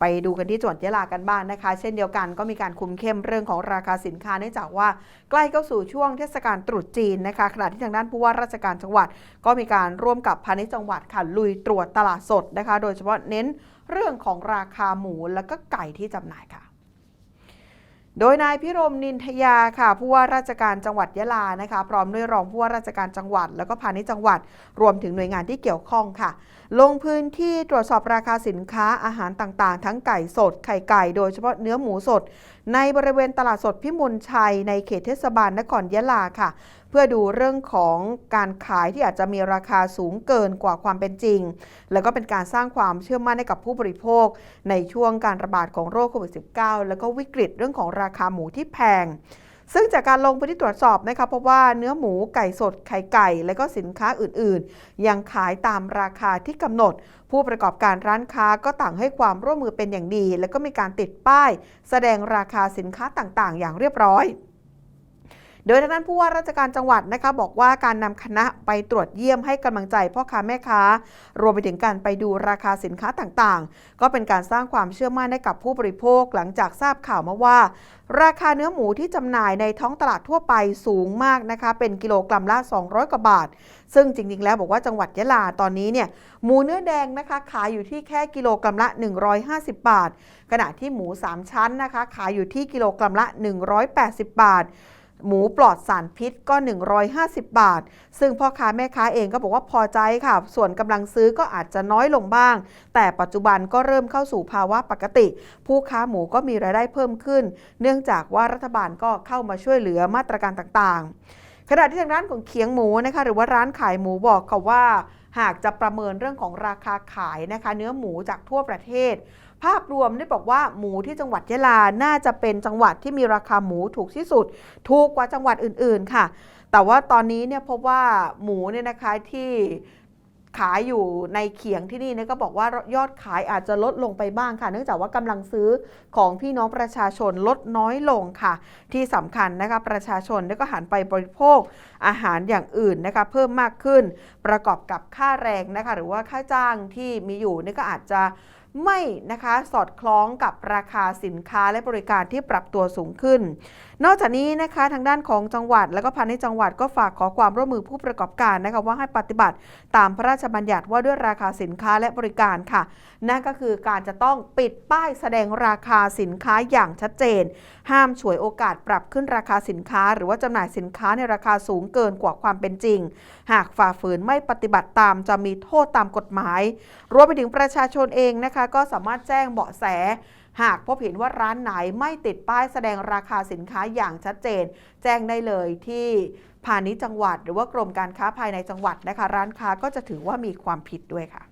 ไปดูกันที่จังหวัดยะลากันบ้างนะคะ เช่นเดียวกันก็มีการคุมเข้มเรื่องของราคาสินค้าเนื่องจากว่าใกล้เข้าสู่ช่วงเทศกาลตรุษจีนนะคะขณะที่ทางด้านผู้ว่าราชการจังหวัด ก็มีการร่วมกับพาณิชย์จังหวัดค่ะลุยตรวจตลาดสดนะคะ โดยเฉพาะเน้นเรื่องของราคาหมูและก็ไก่ที่จำหน่ายค่ะ โดยนายพิรมนินทยาค่ะผู้ว่าราชการจังหวัดยะลานะคะ พร้อมด้วยรองผู้ว่าราชการจังหวัด แล้วก็พาณิชย์จังหวัด รวมถึงหน่วยงานที่เกี่ยวข้องค่ะ ลงพื้นที่ตรวจสอบราคาสินค้าอาหารต่างๆ ทั้งไก่สดไข่ไก่ โดยเฉพาะเนื้อหมูสด ในบริเวณตลาดสดพิมลชัยในเขตเทศบาลนครยะลาค่ะ เพื่อดูเรื่องของการขายที่อาจจะมีราคาสูงเกินกว่าความเป็นจริง แล้วก็เป็นการสร้างความเชื่อมั่นให้กับผู้บริโภค ในช่วงการระบาดของโรคโควิด -19 แล้วก็วิกฤตเรื่องของราคาหมูที่แพง ซึ่งจากการลงพื้นที่ตรวจสอบนะคะพบว่าเนื้อหมูไก่สดไข่ไก่ และก็สินค้าอื่นๆ ยังขายตามราคาที่กำหนด ผู้ประกอบการร้านค้าก็ต่างให้ความร่วมมือเป็นอย่างดี และก็มีการติดป้าย แสดงราคาสินค้าต่างๆ อย่างเรียบร้อย โดยทางด้านผู้ว่าราชการจังหวัดนะคะบอกว่าการนำคณะไปตรวจเยี่ยมให้กำลังใจพ่อค้าแม่ค้า รวมไปถึงการไปดูราคาสินค้าต่างๆ ก็เป็นการสร้างความเชื่อมั่นให้กับผู้บริโภคหลังจากทราบข่าวมาว่า ราคาเนื้อหมูที่จำหน่ายในท้องตลาดทั่วไปสูงมากนะคะเป็นกิโลกรัมละ 200กว่าบาท ซึ่งจริงๆ แล้วบอกว่าจังหวัดยะลาตอนนี้เนี่ยหมูเนื้อแดงนะคะขายอยู่ที่แค่กิโลกรัมละ 150 บาท ขณะที่หมู 3 ชั้นนะคะขายอยู่ที่กิโลกรัมละ 180 บาท หมูปลอดสารพิษก็ 150 บาท ซึ่งพ่อค้าแม่ค้าเองก็บอกว่าพอใจค่ะ ส่วนกำลังซื้อก็อาจจะน้อยลงบ้าง แต่ปัจจุบันก็เริ่มเข้าสู่ภาวะปกติ ผู้ค้าหมูก็มีรายได้เพิ่มขึ้น เนื่องจากว่ารัฐบาลก็เข้ามาช่วยเหลือมาตรการต่างๆ ขณะที่ทางด้านของเคียงหมูนะคะหรือว่าร้านขายหมูบอกค่ะว่า หากจะประเมินเรื่องของราคาขายนะคะ เนื้อหมูจากทั่วประเทศ ภาพรวมได้บอกว่าหมูที่จังหวัดยะลาน่าจะเป็นจังหวัดที่มีราคาหมูถูกที่สุด ถูกกว่าจังหวัดอื่นๆค่ะ แต่ว่าตอนนี้เนี่ยพบว่าหมูเนี่ยนะคะที่ ขายอยู่ในเขียงที่นี่เนี่ยก็บอกว่ายอดขายอาจจะลดลงไปบ้างค่ะ เนื่องจากว่ากำลังซื้อของพี่น้องประชาชนลดน้อยลงค่ะ ที่สำคัญนะคะประชาชนเนี่ยก็หันไปบริโภคอาหารอย่างอื่นนะคะเพิ่มมากขึ้นประกอบกับค่าแรงนะคะหรือว่าค่าจ้างที่มีอยู่เนี่ยก็อาจจะ ไม่นะคะสอดคล้องกับราคาสินค้าและบริการที่ปรับตัวสูงขึ้น นอกจากนี้นะคะทางด้านของจังหวัด และก็พาณิชย์จังหวัดก็ฝากขอความร่วมมือผู้ประกอบการนะคะว่าให้ปฏิบัติตามพระราชบัญญัติว่าด้วยราคาสินค้าและบริการค่ะ นั่นก็คือการจะต้องปิดป้ายแสดงราคาสินค้าอย่างชัดเจน ห้ามฉวยโอกาสปรับขึ้นราคาสินค้า หรือว่าจำหน่ายสินค้าในราคาสูงเกินกว่าความเป็นจริง หากฝ่าฝืนไม่ปฏิบัติตามจะมีโทษตามกฎหมาย รวมไปถึงประชาชนเองนะคะก็สามารถแจ้งเบาะแส หากพบเห็นว่าร้านไหนไม่ติดป้ายแสดงราคาสินค้าอย่างชัดเจน แจ้งได้เลยที่พาณิชย์จังหวัด หรือว่ากรมการค้าภายในจังหวัดนะคะ ร้านค้าก็จะถือว่ามีความผิดด้วยค่ะ